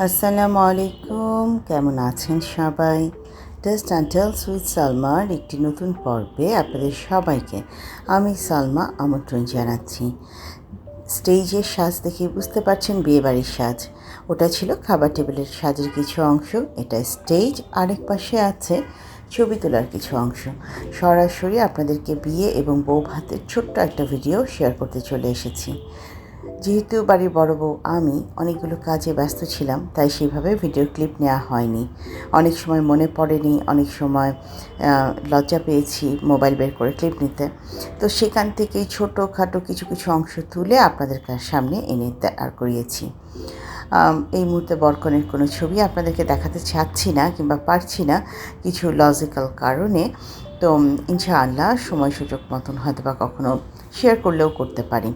আসসালামু আলাইকুম, কেমন আছেন সবাই? টেস্ট অ্যান্ড টেলস উইথ সালমার একটি নতুন পর্বে আপনাদের সবাইকে আমি সালমা আমন্ত্রণ জানাচ্ছি। স্টেজের সাজ দেখে বুঝতে পারছেন বিয়েবাড়ির সাজ। ওটা ছিল খাবার টেবিলের সাজের কিছু অংশ, এটা স্টেজ আরেক পাশে আছে ছবি তোলার কিছু অংশ। সরাসরি আপনাদেরকে বিয়ে এবং বউ ভাতের ছোট্ট একটা ভিডিও শেয়ার করতে চলে এসেছি। যেহেতু বাড়ির বড় বউ, আমি অনেকগুলো কাজে ব্যস্ত ছিলাম, তাই সেইভাবে ভিডিও ক্লিপ নেওয়া হয়নি। অনেক সময় মনে পড়েনি, অনেক সময় লজ্জা পেয়েছি মোবাইল বের করে ক্লিপ নিতে। তো সেখান থেকেই ছোটোখাটো কিছু কিছু অংশ তুলে আপনাদের সামনে এনে আর করিয়েছি। এই মুহূর্তে বরকনের কোনো ছবি আপনাদেরকে দেখাতে চাচ্ছি না কিংবা পারছি না কিছু লজিক্যাল কারণে। তো ইনশাআল্লাহ সময় সুযোগ মতন হয়তো বা কখনো শেয়ার করলেও করতে পারি।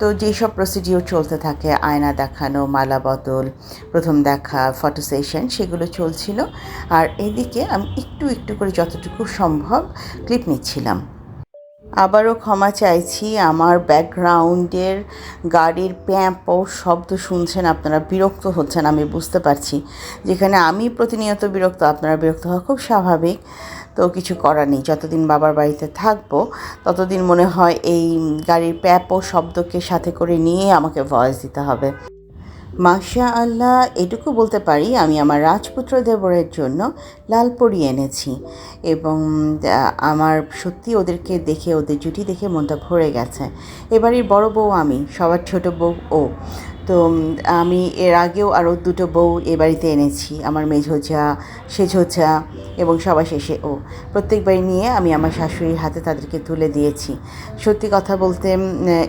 তো যেসব প্রসিডিওর চলতে থাকে, আয়না দেখানো, মালা বদল, প্রথম দেখা ফটো সেশন সেগুলো চলছিল। আর এদিকে আমি একটু একটু করে যতটুকু সম্ভব ক্লিপ নিচ্ছিলাম। আবারও ক্ষমা চাইছি, আমার ব্যাকগ্রাউন্ডের গাড়ির প্যাঁপ ও শব্দ শুনছেন আপনারা, বিরক্ত হচ্ছেন আমি, বুঝতে পারছি। যেখানে আমি প্রতিনিয়ত বিরক্ত, আপনারা বিরক্ত হওয়া খুব স্বাভাবিক। তো কিছু করার নেই। যতদিন বাবার বাড়িতে থাকব, ততদিন মনে হয় এই গাড়ির প্যাপ ও শব্দকে সাথে করে নিয়ে আমাকে ভয়েস দিতে হবে। মাশা আল্লাহ এটুকু বলতে পারি, আমি আমার রাজপুত্র দেবরের জন্য লাল পরি এনেছি এবং আমার সত্যি ওদেরকে দেখে, ওদের জুটি দেখে মনটা ভরে গেছে। এবারের বড় বউ আমি, সবার ছোট বউ ও। তো আমি এর আগেও আরও দুটো বউ এ বাড়িতে এনেছি। আমার মেঝোজা সেঝোজা এবং সবার শেষে ও। প্রত্যেকবারই নিয়ে আমি আমার শাশুড়ির হাতে তাদেরকে তুলে দিয়েছি। সত্যি কথা বলতে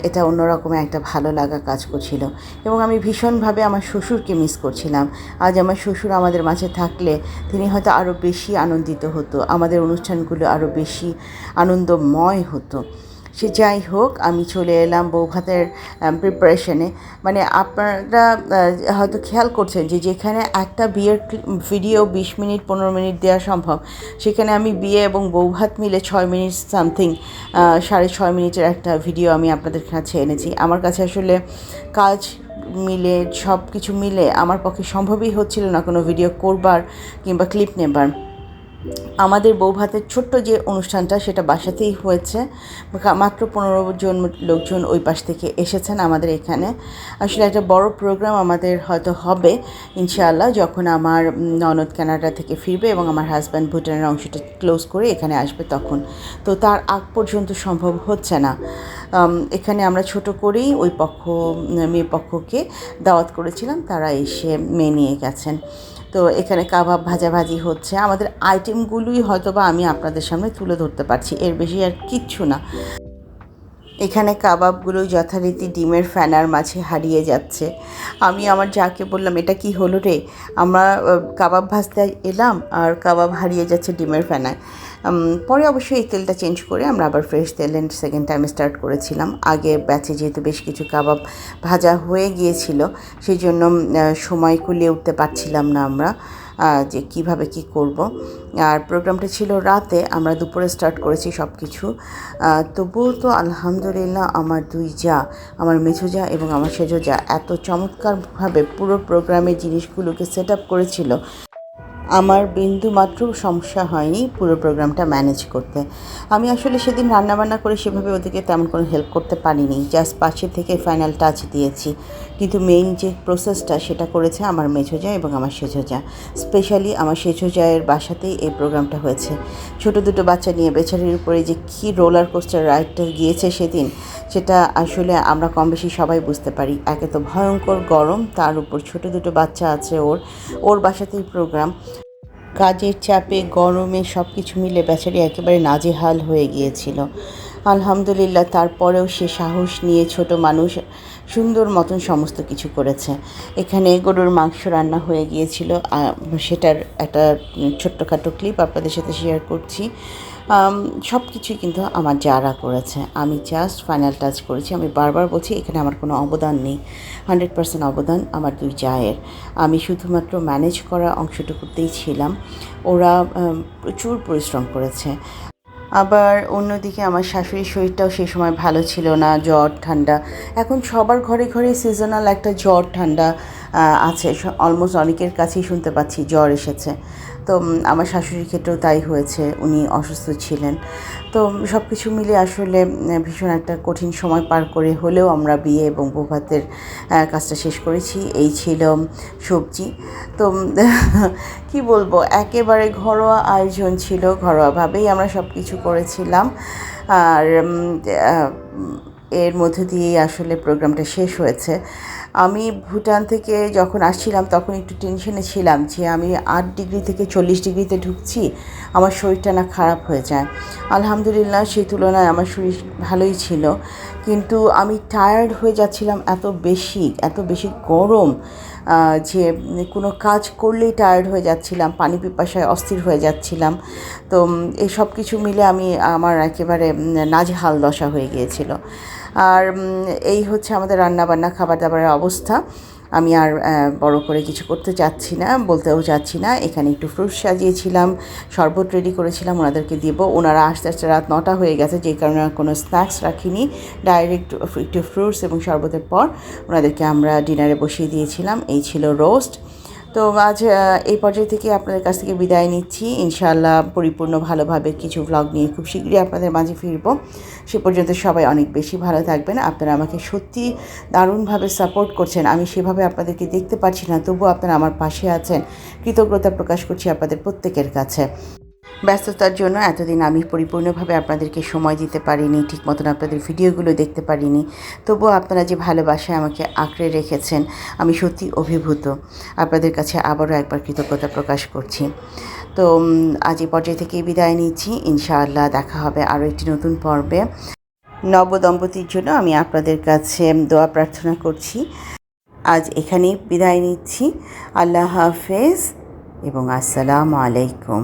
এটা অন্যরকম একটা ভালো লাগা কাজ করছিল এবং আমি ভীষণভাবে আমার শ্বশুরকে মিস করছিলাম। আজ আমার শ্বশুর আমাদের মাঝে থাকলে তিনি হয়তো আরও বেশি আনন্দিত হতো, আমাদের অনুষ্ঠানগুলো আরও বেশি আনন্দময় হতো। সে যাই হোক, আমি চলে এলাম বৌভাতের প্রিপারেশনে মানে আপনারা হয়তো খেয়াল করছেন যে যেখানে একটা বিয়ের ভিডিও বিশ মিনিট, পনেরো মিনিট দেওয়া সম্ভব, সেখানে আমি বিয়ে এবং বৌভাত মিলে ছয় মিনিট সামথিং সাড়ে ছয় মিনিটের একটা ভিডিও আমি আপনাদের কাছে এনেছি। আমার কাছে আসলে কাজ মিলে সব কিছু মিলে আমার পক্ষে সম্ভবই হচ্ছিল না কোনো ভিডিও করবার কিংবা ক্লিপ নেবার। আমাদের বৌভাতের ছোট্ট যে অনুষ্ঠানটা সেটা বাসাতেই হয়েছে। মাত্র পনেরো জন লোকজন ওই পাশ থেকে এসেছেন আমাদের এখানে। আসলে একটা বড় প্রোগ্রাম আমাদের হয়তো হবে, ইনশাআল্লাহ, যখন আমার ননদ কানাডা থেকে ফিরবে এবং আমার হাজব্যান্ড ভুটানের অংশটা ক্লোজ করে এখানে আসবে তখন। তো তার আগ পর্যন্ত সম্ভব হচ্ছে না। এখানে আমরা ছোট করেই ওই পক্ষ, মেয়ে পক্ষকে দাওয়াত করেছিলাম, তারা এসে মেয়ে নিয়ে গেছেন। তো এখানে কাবাব ভাজাভাজি হচ্ছে। আমাদের আইটেমগুলোই হয়তো বা আমি আপনাদের সামনে তুলে ধরতে পারছি। এর বেশি আর কিচ্ছু না। এখানে কাবাবগুলো যথারীতি ডিমের ফ্যানার মাঝে হারিয়ে যাচ্ছে। আমি আমার যাকে বললাম, এটা কি হলো রে? আমরা কাবাব ভাজতে এলাম আর কাবাব হারিয়ে যাচ্ছে ডিমের ফ্যানায় পরে অবশ্যই এই তেলটা চেঞ্জ করে আমরা আবার ফ্রেশ তেল সেকেন্ড টাইম স্টার্ট করেছিলাম। আগে ব্যাচে যেহেতু বেশ কিছু কাবাব ভাজা হয়ে গিয়েছিল সেই জন্য সময় কুলিয়ে উঠতে পারছিলাম না আমরা। যে কীভাবে কি করব। আর প্রোগ্রামটা ছিল রাতে, আমরা দুপুরে স্টার্ট করেছি সব কিছু তবুও তো আলহামদুলিল্লাহ আমার দুই যা, আমার মেঝো যা এবং আমার সেজো যা এত চমৎকারভাবে পুরো প্রোগ্রামের জিনিসগুলোকে সেট আপ করেছিল। আমার বিন্দু মাত্র সমস্যা হয়নি পুরো প্রোগ্রামটা ম্যানেজ করতে। আমি আসলে সেদিন রান্নাবান্না করে সেভাবে ওদেরকে তেমন কোনো হেল্প করতে পারিনি। জাস্ট পাশে থেকে ফাইনাল টাচ দিয়েছি। কিন্তু মেইন যে প্রসেসটা সেটা করেছে আমার মেঝোজা এবং আমার সেঝোজা। স্পেশালি আমার সেঝোজায়ের বাসাতেই এই প্রোগ্রামটা হয়েছে। ছোট দুটো বাচ্চা নিয়ে বেচারির উপরে যে কী রোলার কোস্টার রাইডটা গিয়েছে সেদিন, সেটা আসলে আমরা কম বেশি সবাই বুঝতে পারি। একে তো ভয়ঙ্কর গরম, তার উপর ছোট দুটো বাচ্চা আছে ওর। ওর বাসাতেই প্রোগ্রাম। কাজের চাপে, গরমে সব কিছু মিলে বেচারি একেবারে নাজেহাল হয়ে গিয়েছিল। আলহামদুলিল্লাহ, তারপরেও সে সাহস নিয়ে ছোট মানুষ সুন্দর মতন সমস্ত কিছু করেছে। এখানে গরুর মাংস রান্না হয়ে গিয়েছিল। সেটার একটা ছোট্টখাটো ক্লিপ আপনাদের সাথে শেয়ার করছি। সব কিছুই কিন্তু আমার যারা করেছে। আমি জাস্ট ফাইনাল টাচ করেছি। আমি বারবার বলছি, এখানে আমার কোনো অবদান নেই। হান্ড্রেড পার্সেন্ট অবদান আমার দুই জায়ের। আমি শুধুমাত্র ম্যানেজ করা অংশটুকুতেই ছিলাম। ওরা প্রচুর পরিশ্রম করেছে। আবার অন্যদিকে আমার শাশুড়ির শরীরটাও সেই সময় ভালো ছিল না, জ্বর, ঠান্ডা। এখন সবার ঘরে ঘরে সিজনাল একটা জ্বর, ঠান্ডা আছে। অলমোস্ট অনেকের কাছেই শুনতে পাচ্ছি জ্বর এসেছে। তো আমার শাশুড়ির ক্ষেত্রেও তাই হয়েছে, উনি অসুস্থ ছিলেন। তো সব কিছু মিলে আসলে ভীষণ একটা কঠিন সময় পার করে হলেও আমরা বিয়ে এবং বৌভাতের কাজটা শেষ করেছি। এই ছিল সবজি। তো কি বলব, একেবারে ঘরোয়া আয়োজন ছিল, ঘরোয়াভাবেই আমরা সব কিছু করেছিলাম। আর এর মধ্য দিয়েই আসলে প্রোগ্রামটা শেষ হয়েছে। আমি ভুটান থেকে যখন আসছিলাম, তখন একটু টেনশনে ছিলাম যে আমি আট ডিগ্রি থেকে চল্লিশ ডিগ্রিতে ঢুকছি, আমার শরীরটা না খারাপ হয়ে যায়। আলহামদুলিল্লাহ সেই তুলনায় আমার শরীর ভালোই ছিল। কিন্তু আমি টায়ার্ড হয়ে যাচ্ছিলাম এত বেশি এত বেশি গরম যে কোনো কাজ করলেই টায়ার্ড হয়ে যাচ্ছিলাম, পানি পিপাসায় অস্থির হয়ে যাচ্ছিলাম। তো এই সব কিছু মিলে আমি আমার একেবারে নাজেহাল দশা হয়ে গিয়েছিল। আর এই হচ্ছে আমাদের রান্নাবান্না খাবার দাবারের অবস্থা। আমি আর বড় করে কিছু করতে চাচ্ছি না, বলতেও চাচ্ছি না। এখানে একটু ফ্রুট সাজিয়েছিলাম, শরবত রেডি করেছিলাম, ওনাদেরকে দিব। ওনারা আস্তে আস্তে রাত নটা হয়ে গেছে, যে কারণে কোনো স্ন্যাক্স রাখিনি। ডাইরেক্ট একটু ফ্রুটস এবং শরবতের পর ওনাদেরকে আমরা ডিনারে বসিয়ে দিয়েছিলাম। এই ছিল রোস্ট তো আজ এই পর্যায় থেকে আপনাদের কাছ থেকে বিদায় নিচ্ছি। ইনশাআল্লাহ পরিপূর্ণ ভালোভাবে কিছু ভ্লগ নিয়ে খুব শীঘ্রই আপনাদের মাঝে ফিরবো। সে পর্যন্ত সবাই অনেক বেশি ভালো থাকবেন। আপনারা আমাকে সত্যি দারুণভাবে সাপোর্ট করছেন। আমি সেভাবে আপনাদেরকে দেখতে পাচ্ছি না, তবুও আপনারা আমার পাশে আছেন। কৃতজ্ঞতা প্রকাশ করছি আপনাদের প্রত্যেকের কাছে। ব্যস্ততার জন্য এতদিন আমি পরিপূর্ণভাবে আপনাদেরকে সময় দিতে পারিনি ঠিক মতন আপনাদের ভিডিওগুলো দেখতে পারিনি। তবুও আপনারা যে ভালোবাসায় আমাকে আঁকড়ে রেখেছেন, আমি সত্যি অভিভূত। আপনাদের কাছে আবারও একবার কৃতজ্ঞতা প্রকাশ করছি। তো আজ এই পর্যায় থেকে বিদায় নিচ্ছি। ইনশাআল্লাহ দেখা হবে আরও একটি নতুন পর্বে। নবদম্পতির জন্য আমি আপনাদের কাছে দোয়া প্রার্থনা করছি। আজ এখানেই বিদায় নিচ্ছি। আল্লাহ হাফেজ এবং আসসালামু আলাইকুম।